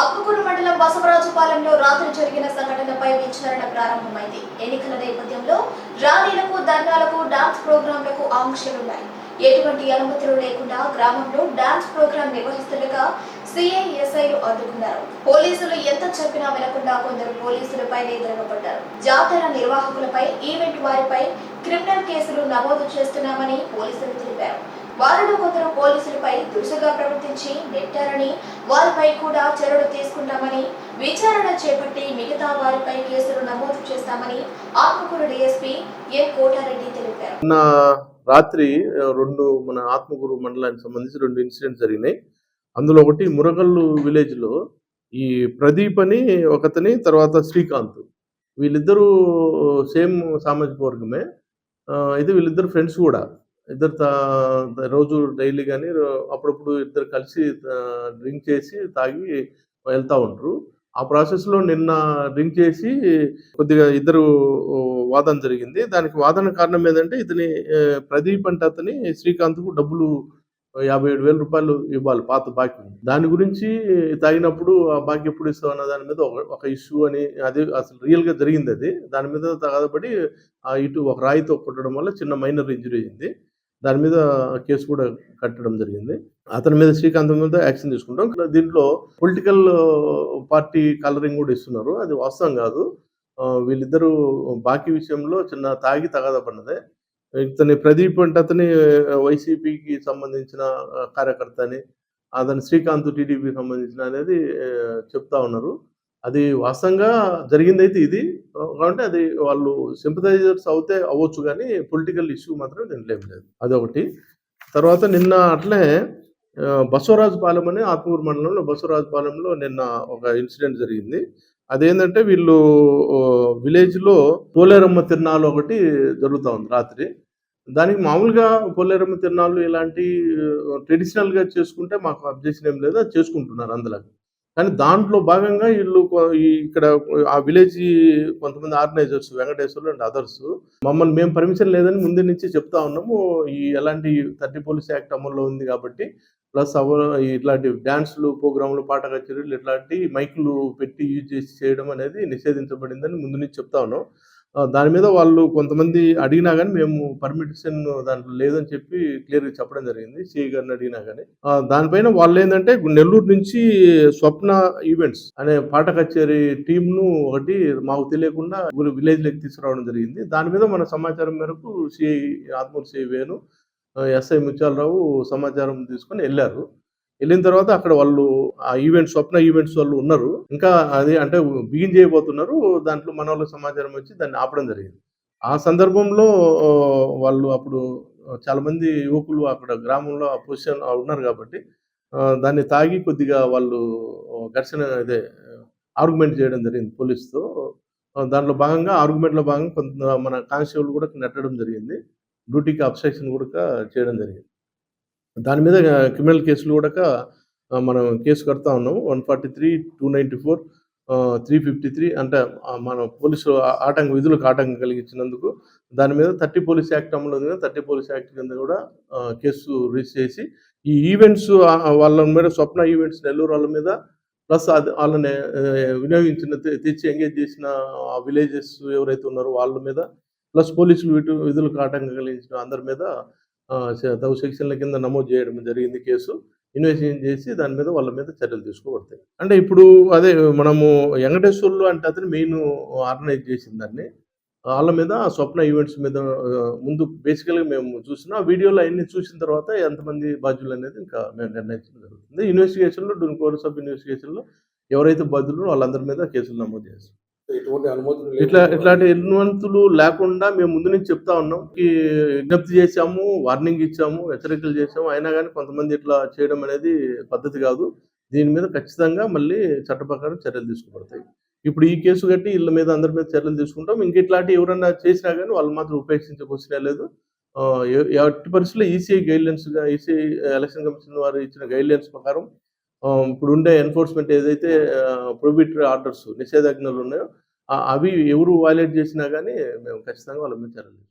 ఆత్మకూరు మండలం బసవరాజుపాలెంలో రాత్రి జరిగిన సంఘటనపై విచారణ ప్రారంభమైంది. ఎన్నికల నేపథ్యంలో ర్యాలీలకు ధర్నాలకు డాన్స్ ప్రోగ్రాంలకు ఆంక్షలున్నాయి. ఎటువంటి అనుమతులు లేకుండా గ్రామంలో డాన్స్ ప్రోగ్రాం నిర్వహిస్తుండగా సిఐఎస్ఐలు అడ్డుకున్నారు పోలీసులు ఎంత చెప్పినా వినకుండా కొందరు పోలీసులపై తిరగబడ్డారు జాతర నిర్వాహకులపై ఈవెంట్ వారిపై క్రిమినల్ కేసులు నమోదు చేస్తున్నామని పోలీసులు తెలిపారు. వారిలో కొందరు పోలీసులపై దురుసుగా ప్రవర్తించి నెట్టారని వారిపై కూడా చర్యలు తీసుకుంటామని విచారణ చేపట్టి మిగతా వారిపై కేసులు నమోదు చేస్తామని ఆత్మకూరు డిఎస్పీ ఎన్ కోటారెడ్డి తెలిపారు. రాత్రి రెండు మన ఆత్మకూరు మండలానికి సంబంధించి రెండు ఇన్సిడెంట్స్ జరిగినాయి. అందులో ఒకటి మురగల్లు విలేజ్లో ఈ ప్రదీప్ అని ఒకతని తర్వాత శ్రీకాంత్. వీళ్ళిద్దరూ సేమ్ సామాజిక వర్గమే. ఇది అయితే వీళ్ళిద్దరు ఫ్రెండ్స్ కూడా. ఇద్దరు తా- రోజు డైలీ కానీ అప్పుడప్పుడు ఇద్దరు కలిసి డ్రింక్ చేసి తాగి వెళ్తూ ఉంటారు ఆ ప్రాసెస్లో నిన్న డ్రింక్ చేసి కొద్దిగా ఇద్దరు వాదన జరిగింది. దానికి వాదన కారణం ఏంటంటే ఇతని ప్రదీప్ అంటే అతని శ్రీకాంత్కు డబ్బులు యాభై ఏడు వేల రూపాయలు ఇవ్వాలి పాత బాకీ. దాని గురించి తాగినప్పుడు ఆ బాకీ ఎప్పుడు ఇస్తావు అన్న దాని మీద ఒక ఒక ఇష్యూ అని అది అసలు రియల్గా జరిగింది అది. దాని మీద తగదబడి ఆ ఇటు ఒక రాయితో కొట్టడం వల్ల చిన్న మైనర్ ఇంజరీ అయింది. దాని మీద కేసు కూడా కట్టడం జరిగింది. అతని మీద శ్రీకాంతం మీద యాక్షన్ తీసుకుంటాం. దీంట్లో పొలిటికల్ పార్టీ కలరింగ్ కూడా ఇస్తున్నారు. అది వాస్తవం కాదు. వీళ్ళిద్దరూ బాకీ విషయంలో చిన్న తాగి తగదపడినదే ఇతని ప్రదీప్ అంటే అతని వైసీపీకి సంబంధించిన కార్యకర్త అని అతని శ్రీకాంత్ టీడీపీకి సంబంధించిన అనేది చెప్తా ఉన్నారు. అది వాస్తవంగా జరిగిందైతే ఇది. కాబట్టి అది వాళ్ళు సింపథైజర్స్ అవుతే అవ్వచ్చు కానీ పొలిటికల్ ఇష్యూ మాత్రం దీంట్లో ఏం లేదు. అదొకటి. తర్వాత నిన్న అట్లే బసవరాజు బసవరాజుపాలెం అని ఆత్మూరు మండలంలో బసవరాజుపాలెంలో నిన్న ఒక ఇన్సిడెంట్ జరిగింది. అదేంటంటే వీళ్ళు విలేజ్లో పోలేరమ్మ తిరునాలు ఒకటి జరుగుతూ ఉంది రాత్రి. దానికి మామూలుగా పోలేరమ్మ తిరునాళ్ళు ఇలాంటి ట్రెడిషనల్గా చేసుకుంటే మాకు అబ్జెక్షన్ ఏం లేదు అది చేసుకుంటున్నారు అందులో కానీ దాంట్లో భాగంగా వీళ్ళు ఇక్కడ ఆ విలేజ్ కొంతమంది ఆర్గనైజర్స్ వెంకటేశ్వర్లు అండ్ అదర్స్ మమ్మల్ని మేము పర్మిషన్ లేదని ముందు నుంచి చెప్తా ఉన్నాము. ఈ ఎలాంటి థర్టీ పోలీస్ యాక్ట్ అమల్లో ఉంది కాబట్టి ప్లస్ అవర్ ఇట్లాంటి డ్యాన్స్లు ప్రోగ్రాంలు పాట కచేరీలు ఇట్లాంటి మైకులు పెట్టి యూజ్ చేసి చేయడం అనేది నిషేధించబడిందని ముందు నుంచి చెప్తా ఉన్నాం. దాని మీద వాళ్ళు కొంతమంది అడిగినా కానీ మేము పర్మిషన్ దాంట్లో లేదని చెప్పి క్లియర్గా చెప్పడం జరిగింది. సిఐ గారిని అడిగినా కానీ దానిపైన వాళ్ళు ఏంటంటే నెల్లూరు నుంచి స్వప్న ఈవెంట్స్ అనే పాట కచేరీ టీంను ఒకటి మాకు తెలియకుండా విలేజ్లోకి తీసుకురావడం జరిగింది. దాని మీద మన సమాచారం మేరకు CI Atmur CI Venu SI Mutyalarao సమాచారం తీసుకొని వెళ్ళారు. వెళ్ళిన తర్వాత అక్కడ వాళ్ళు ఆ ఈవెంట్ స్వప్న ఈవెంట్స్ వాళ్ళు ఉన్నారు. ఇంకా అది అంటే బిగిన్ చేయబోతున్నారు. దాంట్లో మన వాళ్ళకి సమాచారం వచ్చి దాన్ని ఆపడం జరిగింది. ఆ సందర్భంలో వాళ్ళు అప్పుడు చాలామంది యువకులు అక్కడ గ్రామంలో ఆ పొజిషన్ ఉన్నారు కాబట్టి దాన్ని తాగి కొద్దిగా వాళ్ళు ఘర్షణ ఇదే ఆర్గ్యుమెంట్ చేయడం జరిగింది పోలీస్తో. దాంట్లో భాగంగా ఆర్గ్యుమెంట్లో భాగంగా కొంత మన కానిస్టేబుల్ కూడా నెట్టడం జరిగింది. డ్యూటీకి అబ్సెక్షన్ కూడా చేయడం జరిగింది. దాని మీద క్రిమినల్ కేసులు కూడా మనం కేసు కడతా ఉన్నాము. One forty three two ninety four three fifty three అంటే మన పోలీసులు ఆటంక విధులకు ఆటంకం కలిగించినందుకు దాని మీద థర్టీ పోలీస్ యాక్ట్ అమలు ఉంది థర్టీ పోలీస్ యాక్ట్ కింద కూడా కేసు రిజిస్టర్ చేసి ఈ ఈవెంట్స్ వాళ్ళ మీద స్వప్న ఈవెంట్స్ నెల్లూరు వాళ్ళ మీద ప్లస్ అది వాళ్ళని వినియోగించిన తె- తెచ్చి ఎంగేజ్ చేసిన ఆ విలేజెస్ ఎవరైతే ఉన్నారో వాళ్ళ మీద ప్లస్ పోలీసులు వీటి విధులకు ఆటంకం కలిగించిన అందరి మీద సె- తగు సెక్షన్ల కింద నమోదు చేయడం జరిగింది కేసు. ఇన్వెస్టిగేషన్ చేసి దాని మీద వాళ్ళ మీద చర్యలు తీసుకోబడతాయి. అంటే ఇప్పుడు అదే మనము వెంకటేశ్వర్లు అంటే అతను మెయిన్ ఆర్గనైజ్ చేసిన దాన్ని. వాళ్ళ మీద స్వప్న ఈవెంట్స్ మీద ముందు బేసికల్గా మేము చూసిన వీడియోలు వీడియోలో అన్ని చూసిన తర్వాత ఎంతమంది బాధ్యులు అనేది ఇంకా మేము నిర్ణయించడం జరుగుతుంది. ఇన్వెస్టిగేషన్లో డూన్ కోర్స్ ఆఫ్ ఇన్వెస్టిగేషన్లో ఎవరైతే బాధ్యులు వాళ్ళందరి మీద కేసులు నమోదు చేస్తాం. ఎటువంటి అనుమతులు ఇట్లా ఇట్లాంటి ఎన్నువంతులు లేకుండా మేము ముందు నుంచి చెప్తా ఉన్నాం. ఈ విజ్ఞప్తి చేశాము వార్నింగ్ ఇచ్చాము హెచ్చరికలు చేశాము. అయినా కానీ కొంతమంది ఇట్లా చేయడం అనేది పద్ధతి కాదు. దీని మీద ఖచ్చితంగా మళ్ళీ చట్ట ప్రకారం చర్యలు తీసుకోబడతాయి ఇప్పుడు ఈ కేసు కట్టి వీళ్ళ మీద అందరి మీద చర్యలు తీసుకుంటాం. ఇంక ఇట్లాంటి ఎవరన్నా చేసినా కానీ వాళ్ళు మాత్రం ఉపేక్షించే లేదు. ఎట్టి పరిస్థితుల్లో ECI guidelines ECI election commission వారు ఇచ్చిన గైడ్లైన్స్ ప్రకారం ఇప్పుడు ఉండే ఎన్ఫోర్స్మెంట్ ఏదైతే ప్రొబిటరీ ఆర్డర్స్ నిషేధాజ్ఞలు ఉన్నాయో అవి ఎవరు వైలేట్ చేసినా కానీ మేము ఖచ్చితంగా వాళ్ళ మీద చర్యలు